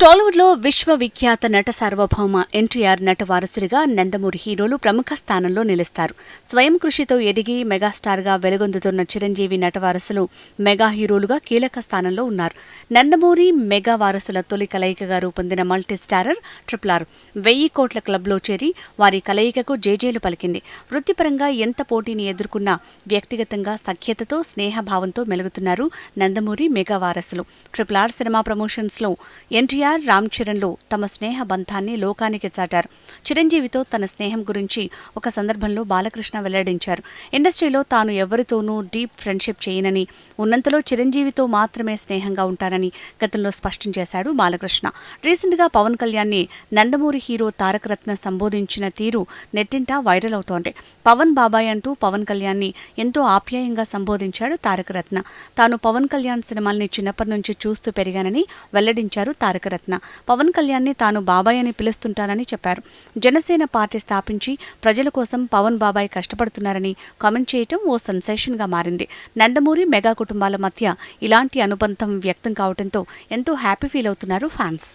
టాలీవుడ్లో విశ్వవిఖ్యాత నట సార్వభౌమ ఎన్టీఆర్ నట వారసుడిగా నందమూరి హీరోలు ప్రముఖ స్థానంలో నిలుస్తారు. స్వయం కృషితో ఎదిగి మెగాస్టార్గా వెలుగొందుతున్న చిరంజీవి నట వారసులు మెగా హీరోలుగా కీలక స్థానంలో ఉన్నారు. నందమూరి మెగా వారసుల తొలి కలయికగా రూపొందిన మల్టీస్టారర్ ట్రిపుల్ ఆర్. వెయ్యి కోట్ల క్లబ్లో చేరి వారి కలయికకు జేజేలు పలికింది. వృత్తిపరంగా ఎంత పోటీని ఎదుర్కొన్నా వ్యక్తిగతంగా సఖ్యతతో స్నేహభావంతో మెలుగుతున్నారు నందమూరి మెగా వారసులు. ట్రిపుల్ ఆర్ సినిమా ప్రమోషన్స్లో ఎన్టీఆర్ ఎన్టీఆర్ రామ్ చరణ్లు తమ స్నేహ బంధాన్ని లోకానికి చాటారు. చిరంజీవితో తన స్నేహం గురించి ఒక సందర్భంలో బాలకృష్ణ వెల్లడించారు. ఇండస్ట్రీలో తాను ఎవరితోనూ డీప్ ఫ్రెండ్షిప్ చేయనని ఉన్నంతలో చిరంజీవితో మాత్రమే స్నేహంగా ఉంటానని గతంలో స్పష్టం చేశాడు బాలకృష్ణ. రీసెంట్గా పవన్ కళ్యాణ్ని నందమూరి హీరో తారక రత్న సంబోధించిన తీరు నెట్టింట వైరల్ అవుతోంది. పవన్ బాబాయ్ అంటూ పవన్ కళ్యాణ్ని ఎంతో ఆప్యాయంగా సంబోధించాడు తారక రత్న. తాను పవన్ కళ్యాణ్ సినిమాల్ని చిన్నప్పటి నుంచి చూస్తూ పెరిగానని వెల్లడించారు తారక భారతరత్న పవన్ కళ్యాణ్ని తాను బాబాయ్ అని పిలుస్తుంటానని చెప్పారు. జనసేన పార్టీ స్థాపించి ప్రజల కోసం పవన్ బాబాయ్ కష్టపడుతున్నారని కామెంట్ చేయటం ఓ సెన్సేషన్గా మారింది. నందమూరి మెగా కుటుంబాల మధ్య ఇలాంటి అనుబంధం వ్యక్తం కావడంతో ఎంతో హ్యాపీ ఫీల్ అవుతున్నారు ఫ్యాన్స్.